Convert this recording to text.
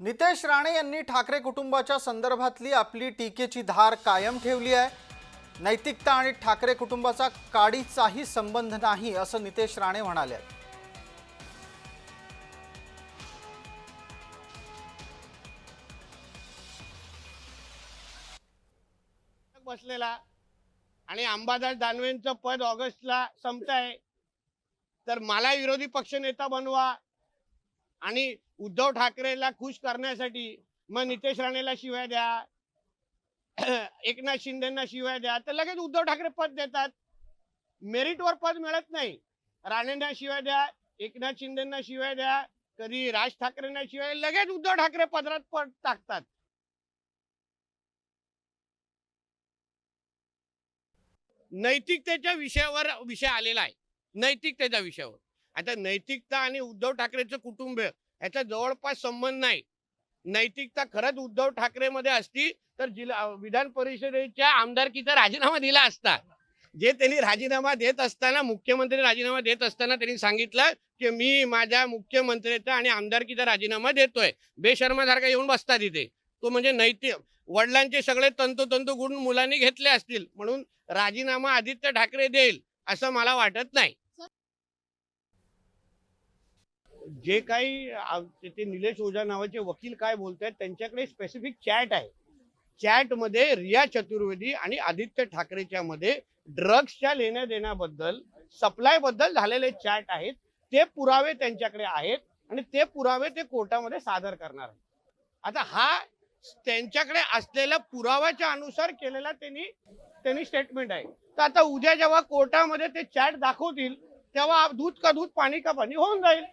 नितेश राणे यांनी ठाकरे कुटुंबाच्या संदर्भातली आपली टीकेची धार कायम ठेवली आहे. नैतिकता आणि ठाकरे कुटुंबाचा काडीचाही संबंध नाही असं नितेश राणे म्हणाले बसलेला आणि अंबादास दानवेंचं पद ऑगस्टला संपत आहे तर मला विरोधी पक्षनेता बनवा आणि उद्धव ठाकरेला खुश करण्यासाठी मग नितेश राणेला शिवाय द्या. एकनाथ शिंदेना शिवाय द्या. तर लगेच उद्धव ठाकरे पद देतात. मेरिटवर पद मिळत नाही. राणेंना शिवाय द्या एकनाथ शिंदेना शिवाय द्या कधी राज ठाकरेंना शिवाय लगेच उद्धव ठाकरे पदरात पद टाकतात. नैतिकतेच्या विषयावर विषय आलेला आहे. नैतिकतेच्या विषयावर. आता नैतिकता आणि उद्धव ठाकरेचं कुटुंब याचा जवळपास संबंध नाही. नैतिकता खरंच उद्धव ठाकरेमध्ये असती तर जिल्हा विधान परिषदेच्या आमदारकीचा राजीनामा दिला असता. जे त्यांनी राजीनामा देत असताना मुख्यमंत्री राजीनामा देत असताना त्यांनी सांगितलं की मी माझ्या मुख्यमंत्र्याचा आणि आमदारकीचा राजीनामा देतोय. बेशर्मासारखा येऊन बसता इथे. तो म्हणजे नैतिक वडिलांचे सगळे तंतोतंत गुण मुलांनी घेतले असतील म्हणून राजीनामा आदित्य ठाकरे देईल असं मला वाटत नाही. जे काही ते निलेश ओझा नावाचे वकील काय बोलतायत त्यांच्याकडे स्पेसिफिक चॅट आहे. चॅटमध्ये रिया चतुर्वेदी आणि आदित्य ठाकरेच्या मध्ये ड्रग्सच्या लेण्या देण्याबद्दल सप्लायबद्दल झालेले चॅट आहेत. ते पुरावे त्यांच्याकडे आहेत आणि ते पुरावे ते कोर्टामध्ये सादर करणार आहेत. आता हा त्यांच्याकडे असलेल्या पुराव्याच्या अनुसार केलेला त्यांनी त्यांनी स्टेटमेंट आहे. तर आता उद्या जेव्हा कोर्टामध्ये ते चॅट दाखवतील तेव्हा दूध का दूध पाणी का पाणी होऊन जाईल.